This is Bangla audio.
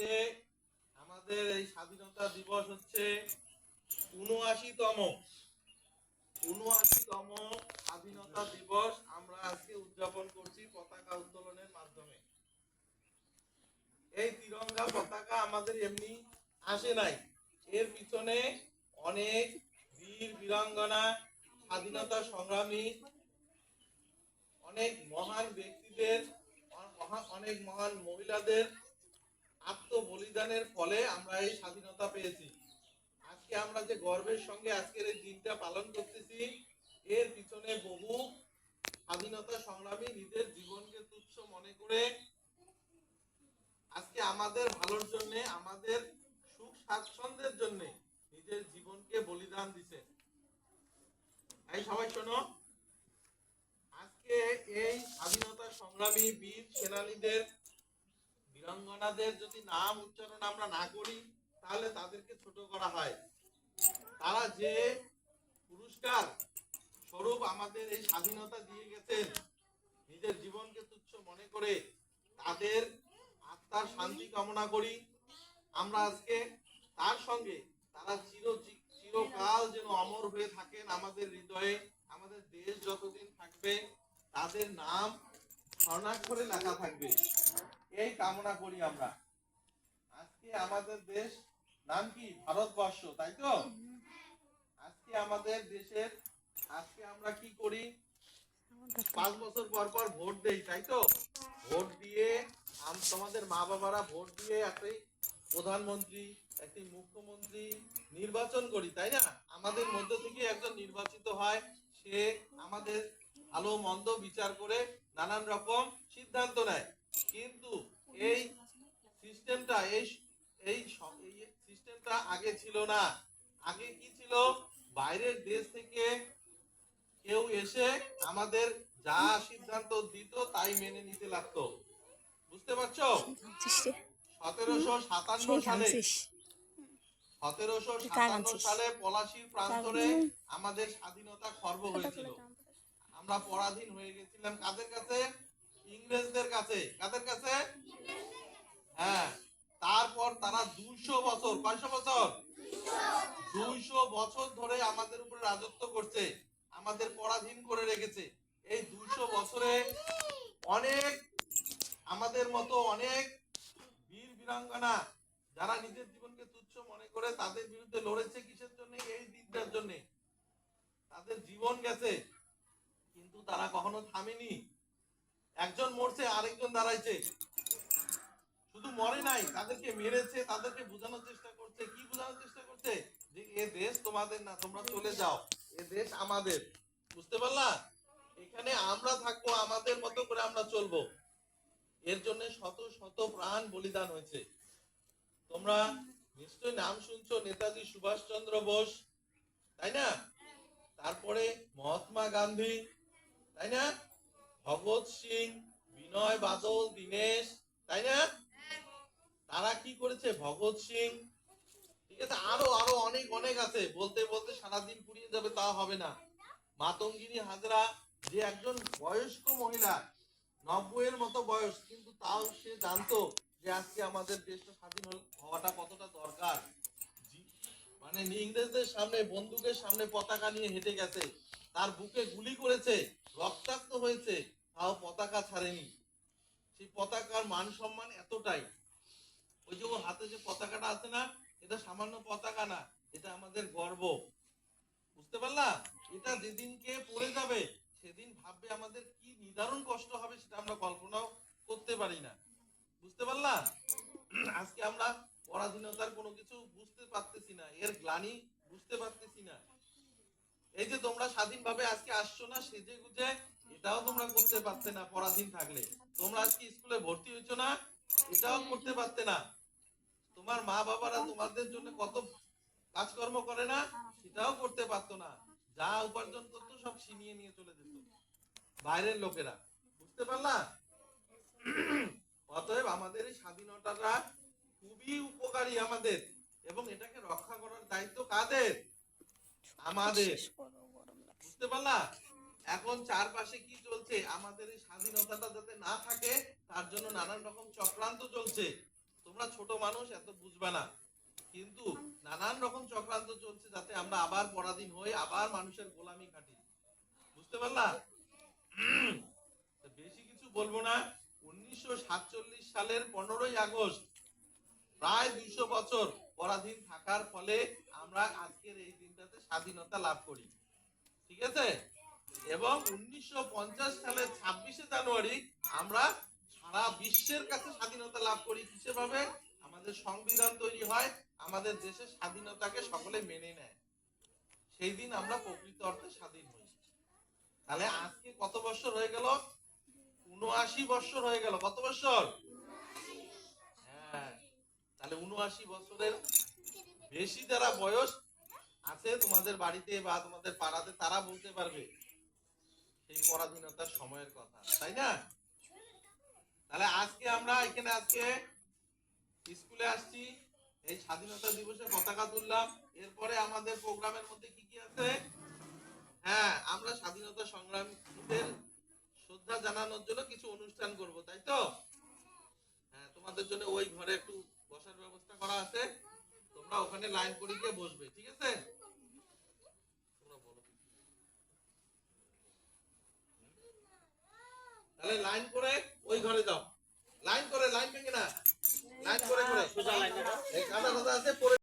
আজকে আমাদের এই স্বাধীনতা দিবস হচ্ছে উনআশিতম। উনআশিতম স্বাধীনতা দিবস আমরা আজকে উদযাপন করছি পতাকা উত্তোলনের মাধ্যমে। এই তিরঙ্গা পতাকা আমাদের এমনি আসে নাই। এর পিছনে অনেক বীর, বীরাঙ্গনা, স্বাধীনতা সংগ্রামী, অনেক মহান ব্যক্তিদের অনেক মহান মহিলাদের আত্মবলিদানের ফলে আমরা এই স্বাধীনতা পেয়েছি। আজকে আমরা যে গর্বের সঙ্গে আজকের এই দিনটা পালন করতেছি, এর পিছনে বহু স্বাধীনতা সংগ্রামী নিজের জীবনকে তুচ্ছ মনে করে আজকে আমাদের ভালোর জন্য, আমাদের সুখ স্বাচ্ছন্দ্যের জন্য নিজের জীবনকে বলিদান দিছে। এই সবাই শোনো, আজকে এই স্বাধীনতা সংগ্রামী বীর সেনানীদের বীরাঙ্গনাদের যদি নাম উচ্চারণ আমরা না করি, তাহলে তাদেরকে ছোট করা হয়। তারা যে পুরস্কার স্বরূপ আমাদের এই স্বাধীনতা দিয়ে গেছেন, নিজের জীবনকে তুচ্ছ মনে করে তাদের আত্মার শান্তি কামনা করি। আমরা আজকে তার সঙ্গে তারা চির চিরকাল যেন অমর হয়ে থাকেন আমাদের হৃদয়ে। আমাদের দেশ যতদিন থাকবে, তাদের নাম স্বর্ণাক্ষরে লেখা থাকবে। কামনা করি আমরা। আজকে আমাদের দেশ নাম কি? ভারতবর্ষ, তাই তো? আজকে আমাদের দেশের, আজকে আমরা কি করি? পাঁচ বছর পর পর ভোট দেই, তাই তো? ভোট দিয়ে তোমাদের মা বাবারা ভোট দিয়ে একটি প্রধানমন্ত্রী, একটি মুখ্যমন্ত্রী নির্বাচন করি, তাই না? আমাদের মধ্য থেকে একজন নির্বাচিত হয়, সে আমাদের ভালো মন্দ বিচার করে নানান রকম সিদ্ধান্ত নেয়। কিন্তু এই সিস্টেমটা এই এই সিস্টেমটা আগে ছিল না। আগে কি ছিল? বাইরের দেশ থেকে কেউ এসে আমাদের যা সিদ্ধান্ত দিত তাই মেনে নিতে লাগতো। বুঝতে পারছ? সতেরোশো সাতান্ন সালে সতেরোশো সাতান্ন সালে পলাশির প্রান্তরে আমাদের স্বাধীনতা খর্ব হয়েছিল। আমরা পরাধীন হয়ে গেছিলাম কাদের কাছে? ইংরেজদের কাছে, কাদের কাছে? হ্যাঁ তারপর তারা দুইশো বছর, কয়শো বছর? দুইশো বছর ধরে আমাদের উপরে রাজত্ব করছে, আমাদের পরাধীন করে রেখেছে। এই দুইশো বছরে অনেক আমাদের মতো অনেক বীর বীরাঙ্গনা, যারা নিজের জীবনকে তুচ্ছ মনে করে তাদের বিরুদ্ধে লড়েছে কিসের জন্য? এই দিনটার জন্য। তাদের জীবন গেছে, কিন্তু তারা কখনো থামেনি। একজন মরছে, আরেকজন দাঁড়াইছে। শুধু মরে নাই, তাদেরকে মেরেছে, তাদেরকে বোঝানোর চেষ্টা করছে। কি বোঝানোর চেষ্টা করছে? যে এ দেশ তোমাদের না, তোমরা চলে যাও। এ দেশ আমাদের। বুঝতে পারলা? এখানে আমরা থাকব, আমাদের মতো করে আমরা চলবো। এর জন্য শত শত প্রাণ বলিদান হয়েছে। তোমরা নিশ্চয় নাম শুনছো নেতাজি সুভাষচন্দ্র বোস, তাই না? তারপরে মহাত্মা গান্ধী, তাই না? ভগৎ সিং, বিনয় বাদল, দীনেশ, তাই না? তারা কি করেছে? ভগৎ সিং। ঠিক আছে, আরও আরও অনেক অনেক আছে। বলতে বলতে সারাদিন পুড়িয়ে যাবে, তা হবে না। মাতঙ্গিনী হাজরা, যে একজন বয়স্ক মহিলা নব্বই এর মতো বয়স, কিন্তু তাও সে জানতো যে আজকে আমাদের দেশটা স্বাধীন হওয়াটা কতটা দরকার। মানে ইংরেজদের সামনে, বন্দুকের সামনে পতাকা নিয়ে হেঁটে গেছে। তার বুকে গুলি করেছে, রক্তাক্ত হয়েছে। তাও পতাকা ছাড়েনি। সেই পতাকার মান সম্মান এতটাই। ওই যে ওর হাতে যে পতাকাটা আছে না, এটা সামান্য পতাকা না, এটা আমাদের গর্ব। বুঝতে পারলা? এটা যেদিনকে পড়ে যাবে, সেদিন ভাববে আমাদের কি নিদারুণ কষ্ট হবে সেটা আমরা কল্পনাও করতে পারি না। বুঝতে পারলা? আজকে আমরা পরাধীনতার কোনো কিছু বুঝতে পারতেছি না, এর গ্লানি বুঝতে পারতেছি না। এই যে তোমরা স্বাধীনভাবে আজকে আসছো না সেজে গুজে এটাও তোমরা করতে পারতে না পরাধীন থাকলে। তোমরা আজকে স্কুলে ভর্তি হয়েছো না? এটাও করতে পারতে না। তোমার মা বাবারা তোমাদের জন্য কত কাজকর্ম করে না? সেটাও করতে পারতো না। যা উপার্জন করতো সব ছিনিয়ে নিয়ে চলে যেত। বাইরের লোকেরা বুঝতে পারলা? অতএব আমাদের এই স্বাধীনতাটা খুবই উপকারী আমাদের এবং এটাকে রক্ষা করার দায়িত্ব কাদের? আমাদের। বুঝতে পারলা? এখন চারপাশে কি চলছে? আমাদের এই স্বাধীনতাটা যাতে না থাকে, তার জন্য নানান রকম চক্রান্ত চলছে। তোমরা ছোট মানুষ, এত বুঝবে না। কিন্তু নানান রকম চক্রান্ত চলছে যাতে আমরা আবার পরাধীন হই, আবার মানুষের গোলামি খাটি বুঝতে পারলা? বেশি কিছু বলব না। উনিশশো সাতচল্লিশ সালের পনেরোই আগস্ট, প্রায় দুইশো বছর পরাধীন থাকার ফলে আমরা আজকের এই দিনটাতে স্বাধীনতা লাভ করি। ঠিক আছে? এবং উনিশশো সালের ছাব্বিশে জানুয়ারি আমরা সারা বিশ্বের কাছে স্বাধীনতা লাভ করি। কিসে ভাবে আমাদের সংবিধান তৈরি হয়, আমাদের দেশের স্বাধীনতাকে সকলে মেনে নেয়। সেই দিন আমরা প্রকৃত অর্থে স্বাধীন হই। তাহলে আজকে কত বছর হয়ে গেল? উনআশি বছর হয়ে গেল। কত বছর? হ্যাঁ তাহলে উনআশি বছরের বেশি যারা বয়স আছে, তোমাদের বাড়িতে বা তোমাদের পাড়াতে তারা বলতে পারবে সেই পরাধীনতার সময়ের কথা, তাই না? তাহলে আজকে আমরা এখানে আজকে স্কুলে আসছি, এই স্বাধীনতা দিবসে পতাকা তুললাম। এরপরে আমাদের প্রোগ্রামের মধ্যে কি কি আছে? হ্যাঁ আমরা স্বাধীনতা সংগ্রামীদের শ্রদ্ধা জানানোর জন্য কিছু অনুষ্ঠান করব, তাই তো? হ্যাঁ তোমাদের জন্য ওই ঘরে একটু বসার ব্যবস্থা করা আছে। তোমরা ওখানে লাইন করে বসবে, ঠিক আছে তোমরা বলো। তাহলে লাইন করে ওই ঘরে যাও। লাইন করে লাইন ভেঙে না। লাইন করে করে। সোজা লাইন এই আছে পরে